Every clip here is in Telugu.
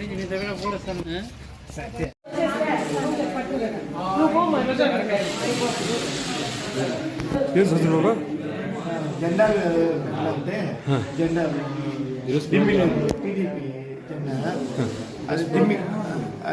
గురించి నీ దగ్గర కూడా వస్తాను ఏం సంవత్సరం బాబా జెండా అంటే జెండా దిమ్మి టీడీపీ జెండా అది దిమ్మి ఆ,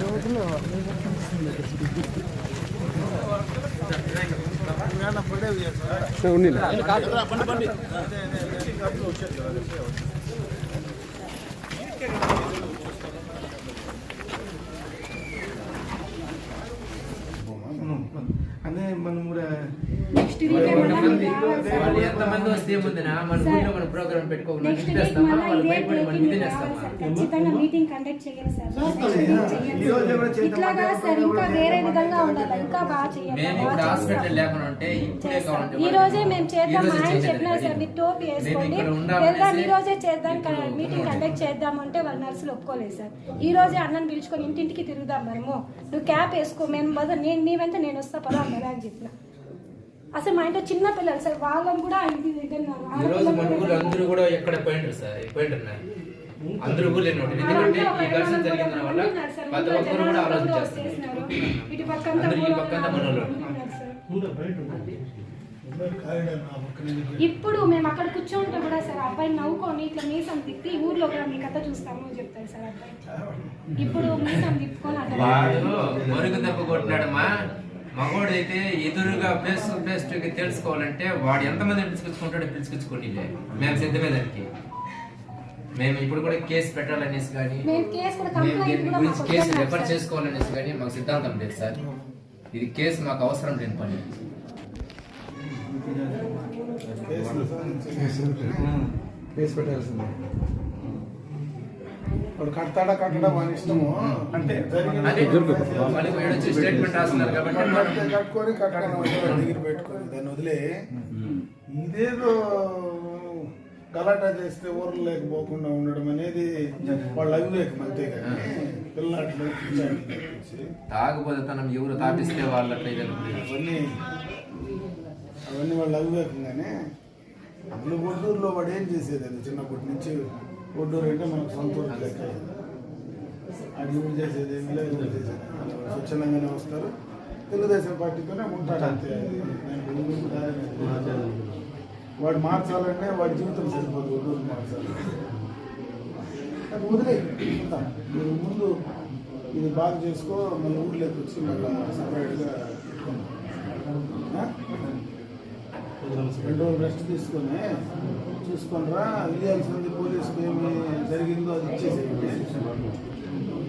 ఇట్లే స్వామి మెయిన్ డే- ఉన్నిలే అదే మనం కూడా నెక్స్ట్ వీక్ కొంతమంది వాళ్ళు ఎంతమంది వస్తే ఏముందినా మన ఊళ్ళో మన ప్రోగ్రామ్ పెట్టుకోకుండా నెక్స్ట్ వీక్ మళ్ళీ ఇదే ఖచ్చితంగా మీటింగ్ కండక్ట్ చేయాలి సార్. ఇట్లాగా సార్ ఇంకా వేరే విధంగా ఉండాలి. ఇంకా బాగా చేయాలి. మేము బాగా ఇప్పుడు హాస్పిటల్ చేస్తాం. లేకుండా ఉంటే ఇప్పుడే చేస్తాం. కావాలంటే ఈ రోజే మేము చేద్దాం ఆయన చెప్పినారు సార్. మీరు టోపీ వేసుకోండి. వెళ్దాం ఈ రోజే చేద్దాం మీటింగ్ కండక్ట్ చేద్దాం అంటే వాళ్ళ నర్సులు ఒప్పుకోలేదు సార్. ఈ రోజే అన్నని పిలుచుకొని ఇంటింటికి తిరుగుదాం మనము. నువ్వు క్యాప్ వేసుకో మేము నేను నీ వెంట నేను వస్తా. పదా అని చెప్పిన. అసలు మా ఇంట్లో చిన్న పిల్లలు సార్ వాళ్ళని కూడా ఇంటి దగ్గర ఈ రోజు మన ఊళ్ళో అందరూ కూడా ఎక్కడ పోయింటారు సార్? పోయింటున్నారు అందరూ ఊళ్ళో లేనోటి ఎందుకంటే ఈ ఘర్షణ జరిగిన దాని వల్ల ప్రతి ఒక్కరు కూడా ఆలోచన చేస్తున్నారు. ఇటు పక్క అందరూ ఈ పక్క అంతా. మన వాళ్ళు. ఇప్పుడు మేము అక్కడ కూర్చోంటే కూడా సార్ అబ్బాయి నవ్వుకొని ఇట్లా మీసం తిప్పి ఊర్లో కూడా మీ కథ చూస్తాము అని చెప్తారు సార్ అబ్బాయి. ఇప్పుడు మీసం తిప్పుకొని అట్లా వాడు మరుగు దెబ్బ కొట్టినాడమ్మా మగవాడు అయితే ఎదురుగా ఫేస్ టు ఫేస్ టు తెలుసుకోవాలంటే వాడు ఎంతమంది పిలుచుకొచ్చుకుంటాడో పిలుచుకొచ్చుకోండి మేము సిద్ధమే దానికి మేము ఇప్పుడు కూడా కేసు పెట్టాలనేసి కానీ గురించి కేసు రెఫర్. చేసుకోవాలనేసి కానీ మాకు సిద్ధాంతం లేదు సార్. ఇది కేసు మాకు అవసరం లేని పని. కేసు పెట్టాల్సిందే. వాడు కడతాడా కట్టడా వాని ఇష్టము. అంటే కట్టుకొని కట్టడం దగ్గర పెట్టుకొని దాన్ని వదిలే. ఇదేదో గలాటా చేస్తే ఊర్లు లేకపోకుండా ఉండడం అనేది వాళ్ళ అవివేకం అంతే కానీ పిల్లలు తాగుబోతుతనం ఎవరు తాపిస్తే వాళ్ళు. అవన్నీ అవన్నీ వాళ్ళ అవివేకంగానే. అప్పుడు ఒడ్డూరులో వాడు ఏం చేసేది అది చిన్నప్పటి నుంచి? ఒడ్డూరు అంటే మనకు సొంతూరు లెక్క. అది యూజ్ చేసేది ఏమి లేదు యూజ్ చేసేది. స్వచ్ఛందంగానే వస్తారు. తెలుగుదేశం పార్టీతోనే ఉంటారు అంతే. వాడు మార్చాలంటే వాడి జీవితం సరిపోదు ఒడ్డూరు మార్చాలి. అది వదిలే మీరు ముందు ఇది బాగా చేసుకో మన ఊర్లోకి వచ్చి మళ్ళీ సపరేట్గా పెట్టుకున్నాం రెండు రోజులు రెస్ట్ తీసుకొని చూసుకొనిరా ఇవ్వాల్సింది పోలీసులు ఏమి జరిగిందో అది ఇచ్చేసేయండి.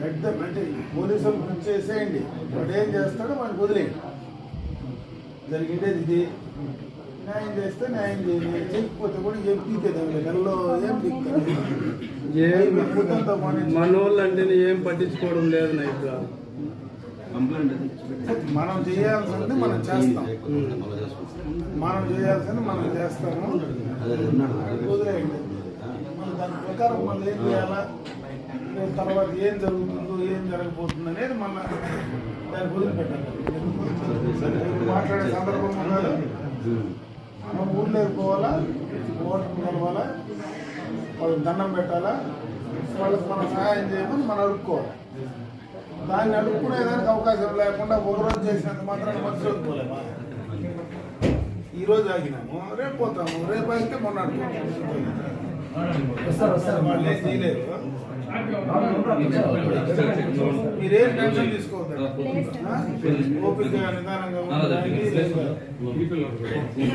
పెద్ద అంటే పోలీసులకు ఇచ్చేసేయండి వాడు ఏం చేస్తాడో వాడిని వదిలేయండి. జరిగిండేది ఇది. న్యాయం చేస్తే న్యాయం చేయండి. చేయకపోతే కూడా ఏం పీకేదాం నెలలో ఏం మానేసి- మనోళ్ళు అంటే ఏం పట్టించుకోవడం లేదు నా ఇక్కడ మనం చేయాల్సింది మనం చేస్తాం. మనం చేయాల్సింది మనం చేస్తాము. కుదిరేయండి మన దాని ప్రకారం మనం ఏం చేయాలా? తర్వాత ఏం జరుగుతుందో ఏం జరగబోతుంది అనేది మన దాన్ని వదిలిపెట్టాలి ఇప్పుడు మాట్లాడే సందర్భం ఉండాలి మనం ఊళ్ళో పోవాలా? ఓటర్ కలవాలా వాళ్ళకి దండం పెట్టాలా? వాళ్ళకి మనం సహాయం చేయమని మనం అడుక్కోవాలి. దాన్ని అడుక్కునేదానికి అవకాశం లేకుండా ఒక రోజు చేసినంత మాత్రం ఈ రోజు ఆగినాము రేపు పోతాము రేపు అయితే మొన్న మీరేం టెన్షన్ తీసుకోవద్దు? ఓపిక నిదానంగా ఉండడానికి లేదు.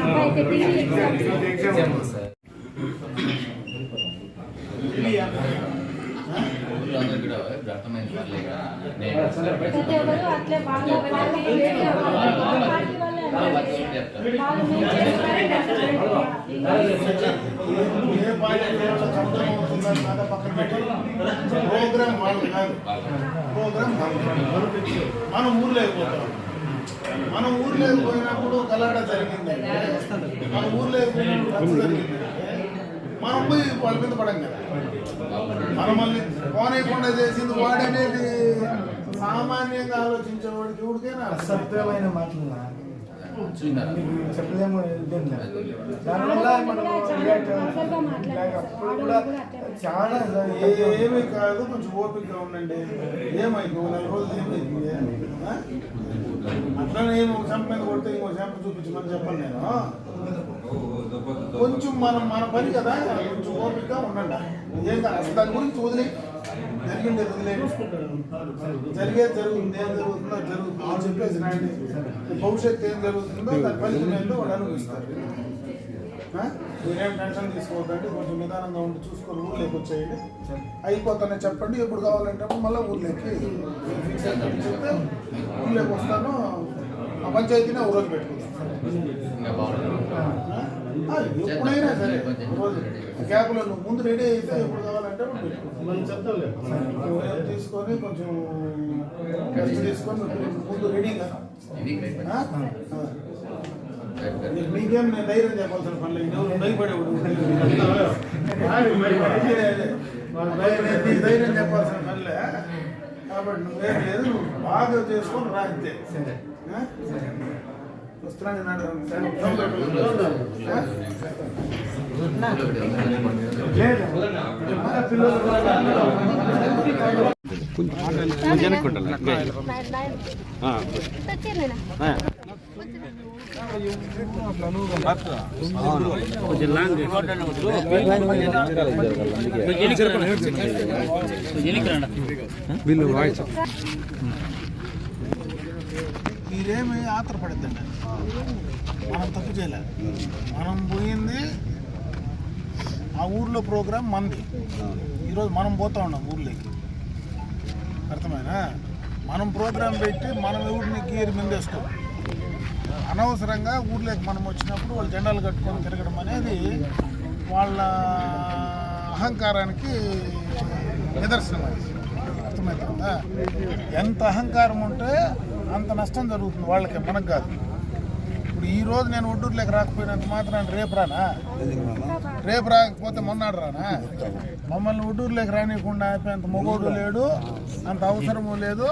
అబ్బాయికి డిగ్రీ ఎగ్జామ్స్ ఎగ్జామ్ నిజం ఉంది. సార్ ఇలియా? ఆ? ఊళ్ళో అందరూ కూడా రక్తం అర్థమైంది పర్లేదు. నేను ప్రతి ఒక్కరు అట్లే బాగా పార్టీ వేరే వాళ్ళు, మా పార్టీ వాళ్ళే అంటారు. వాళ్ళు మేము చేసిన ఏ పార్టీ వాళ్ళ శబ్దం అవుతుందని మాట పక్కన పెట్టి ప్రోగ్రామ్ వాళ్ళు కాదు ప్రోగ్రామ్. మనం ఊర్లోకి పోతాం మనం ఊర్లోకి పోయినప్పుడు గలాట జరిగింది మన ఊర్లోకి పోయినప్పుడు జరిగింది మనం పోయి వాళ్ళ మీద పడం కదా. మనం మళ్ళీ పోనీయకుండా చేసింది వాడనేది సామాన్యంగా ఆలోచించేవాడికి ఎవరికైనా సత్యమైన మాటలు? చెప్పలేము. దానివల్ల మనం. అప్పుడు కూడా చాలా ఏమీ కాదు కొంచెం ఓపికగా ఉండండి. ఏమైంది? నెల రోజులు ఏమైంది? ఆ? అట్లనే ఏమో ఒక చెంప మీద కొడితే ఇంకో చెంప చూపించమని చెప్పను నేను. కొంచెం మనం మన పని కదా కొంచెం ఓపికగా ఉండండి. ఏం అసలు దాని గురించి వదిలే జరిగింది వదిలేండి జరిగేది జరుగుతుంది ఏం జరుగుతుందో జరుగుతుందో అని చెప్పేసి రండి భవిష్యత్తు ఏం జరుగుతుందో దాని ఫలితం ఏంటో వాళ్ళు అనుభవిస్తారు? మీరేం టెన్షన్ తీసుకోవద్దండి కొంచెం నిదానంగా ఉండి చూసుకొని ఊర్లోకి వచ్చేయండి. అయిపోతానే చెప్పండి ఎప్పుడు కావాలంటే మళ్ళీ ఊర్లోకి ఫిక్స్ అయిపోయి చెప్తే ఊర్లోకి వస్తాను. ఆ పంచాయతీనే ఒక రోజు. ఆ, ఎప్పుడైనా సరే. గ్యాప్లో నువ్వు ముందు రెడీ అయితే ఎప్పుడు కావాలంటే మనం ఉదయం తీసుకొని కొంచెం తీసుకొని ముందు రెడీగా నీకేం నేను ధైర్యం చెప్పాల్సిన పని లేదు. ఎవరు భయపడేవాడు? ధైర్యం చెప్పాల్సిన పనిలే కాబట్టి నువ్వేం లేదు. నువ్వు బాగా చేసుకొని రా అంతే. వీళ్ళు వాయిస్ నాడు కొంచెం లాంగ్ కొంచెం ఎనికి రండి. కొంచెం ఎనికి రండి. మీరేమి ఆత్రపడద్దండి మనం తప్పు చేయలే. మనం పోయింది ఆ ఊర్లో ప్రోగ్రాం మంది. ఈరోజు మనం పోతా ఉన్నాం ఊర్లోకి. అర్థమైనా మనం ప్రోగ్రాం పెట్టి మనం ఊరిని గీరు మిందేస్తాం అనవసరంగా ఊర్లోకి మనం వచ్చినప్పుడు వాళ్ళు జెండాలు కట్టుకొని తిరగడం అనేది వాళ్ళ అహంకారానికి నిదర్శనం అది అర్థమవుతుందా ఎంత అహంకారం ఉంటే అంత నష్టం జరుగుతుంది వాళ్ళకి మనకు కాదు. ఇప్పుడు ఈ రోజు నేను ఒడ్డూరులోకి రాకపోయినంత మాత్రం రేపు రానా? రేపు రాకపోతే మొన్నాడు రానా? మమ్మల్ని ఒడ్డూరులోకి రానియకుండా ఆపేంత మొగోడు లేడు అంత అవసరము లేదు.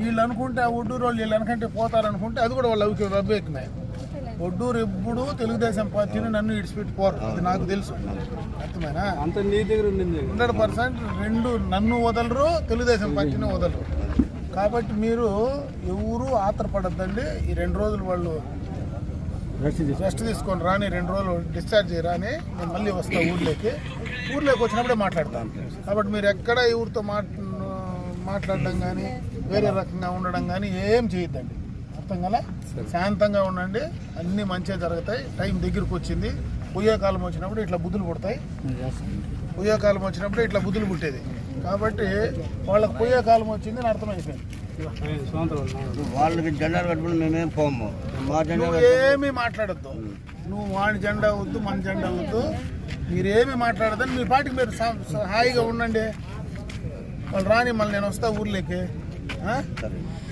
వీళ్ళు అనుకుంటే ఆ ఒడ్డూరు వాళ్ళు వీళ్ళు అనుకుంటే పోతారనుకుంటే అది కూడా వాళ్ళు అవి రబ్బెక్కినాయి ఒడ్డూరు ఎప్పుడు తెలుగుదేశం పార్టీని నన్ను ఇడిచిపెట్టి పోరు అది నాకు తెలుసు. అర్థమైనా? అంత నీ దగ్గర ఉండింది. హండ్రెడ్ పర్సెంట్ రెండు నన్ను వదలరు తెలుగుదేశం పార్టీని వదలరు. కాబట్టి మీరు ఎవరు ఆత్రపడద్దండి. ఈ రెండు రోజులు వాళ్ళు రెస్ట్ తీసుకొని. రాని రెండు రోజులు డిశ్చార్జ్ రాని నేను మళ్ళీ వస్తా ఊర్లోకి. ఊర్లోకి వచ్చినప్పుడే మాట్లాడతాను. కాబట్టి మీరు ఎక్కడ ఎవరితో మాట్ మాట్లాడడం కానీ వేరే రకంగా ఉండడం కానీ ఏం చేయొద్దండి. అర్థం కదా శాంతంగా ఉండండి. అన్నీ మంచిగా జరుగుతాయి. టైం దగ్గరికి వచ్చింది. పొయ్యే కాలం వచ్చినప్పుడు ఇట్లా బుద్ధులు పుడతాయి. పొయ్యే కాలం వచ్చినప్పుడు ఇట్లా బుద్ధులు పుట్టేది. కాబట్టి వాళ్ళకి పొయ్యే కాలం వచ్చింది అని అర్థమైపోయింది. వాళ్ళకి జెండాలు కట్టుకుని మేమేం పోము. మా జెండా ఏమీ మాట్లాడద్దు. నువ్వు వాడి జెండా వద్దు మన జెండా వద్దు. మీరేమి మాట్లాడదని మీ పాటికి మీరు హాయిగా ఉండండి. వాళ్ళు రాని మళ్ళీ నేను వస్తా ఊర్లోకి?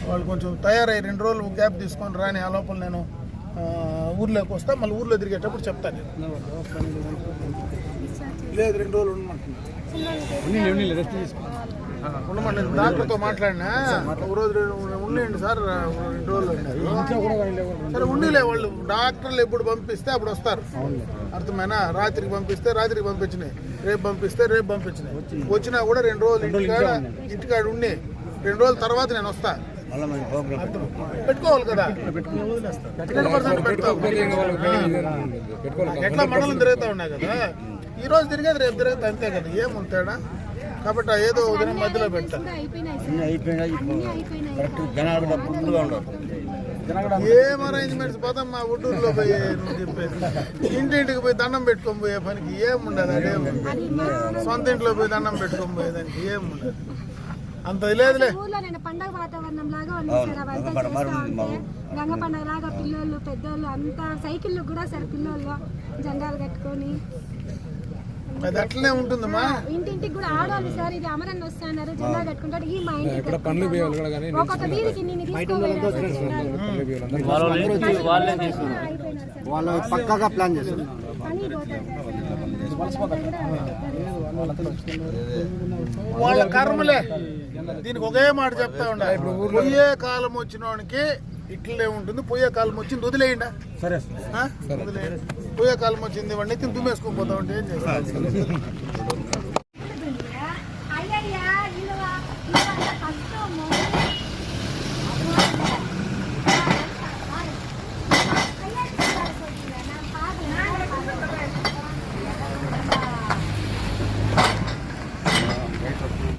వాళ్ళు కొంచెం తయారయ్యి రెండు రోజులు గ్యాప్ తీసుకొని రాని ఆ లోపల నేను ఊర్లోకి వస్తా. మళ్ళీ ఊర్లో తిరిగేటప్పుడు చెప్తాను లేదు రెండు రోజులు ఉండమండి డాక్టర్తో మాట్లాడినా? ఒక రోజు రెండు- ఉండండి సార్ రెండు రోజులు సరే ఉండిలే వాళ్ళు. డాక్టర్లు ఎప్పుడు పంపిస్తే అప్పుడు వస్తారు. అర్థమైనా రాత్రికి పంపిస్తే రాత్రికి పంపించినాయి. రేపు పంపిస్తే రేపు పంపించినాయి. వచ్చినా కూడా రెండు రోజులు ఇంటికాడ ఇంటికాడ ఉండి. రెండు రోజుల తర్వాత నేను వస్తా. పెట్టుకోవాలి కదా? Hundred percent. ఎట్లా మండలం తిరుగుతా ఉన్నాయి కదా? ఈ రోజు తిరిగేది రేపు తిరిగేది అంతే కదా ఏముంటాడా? కాబట్టి ఆ ఏదో దినం మధ్యలో ఉండరు ఏం అరేంజ్మెంట్స్ పోతాం మా ఊళ్ళూరులో పోయి నువ్వు చెప్పేది. ఇంటింటికి పోయి దండం పెట్టుకొని పోయే పనికి ఏం ఉండదు. అదేం సొంత ఇంట్లో పోయి దండం పెట్టుకొని పోయేదానికి ఏం ఉండదు అంత లేదులే. ఊర్లో నేను పండగ వాతావరణం లాగా పండగ లాగా పిల్లోళ్ళు పెద్దోళ్ళు అంతా సైకిళ్ళు కూడా సార్ పిల్లోళ్ళు జెండాలు కట్టుకొని అట్లనే ఉంటుందమ్మా. ఇంటింటికి కూడా ఆడవాళ్ళు సార్. ఇది అమరన్ వస్తున్నారు జెండా కట్టుకుంటారు ఈ మా ఇంటికి కట్టుకుంటారు. ఒక్కొక్క వీధికి నిన్ను తీసుకోవాలి వాళ్ళే వాళ్ళే తీసుకున్నారు. వాళ్ళు పక్కాగా ప్లాన్ కూడా వాళ్ళ కర్మలే. దీనికి ఒకే మాట చెప్తా ఉండ పోయే కాలం వచ్చినోనికి ఇట్లే ఉంటుంది. పోయే కాలం వచ్చింది వదిలేయండి? సరే వదిలేయండి. పోయే కాలం వచ్చింది వాడిని ఎత్తి దుమ్మేసుకొని పోతా ఉంటే ఏం చేస్తారు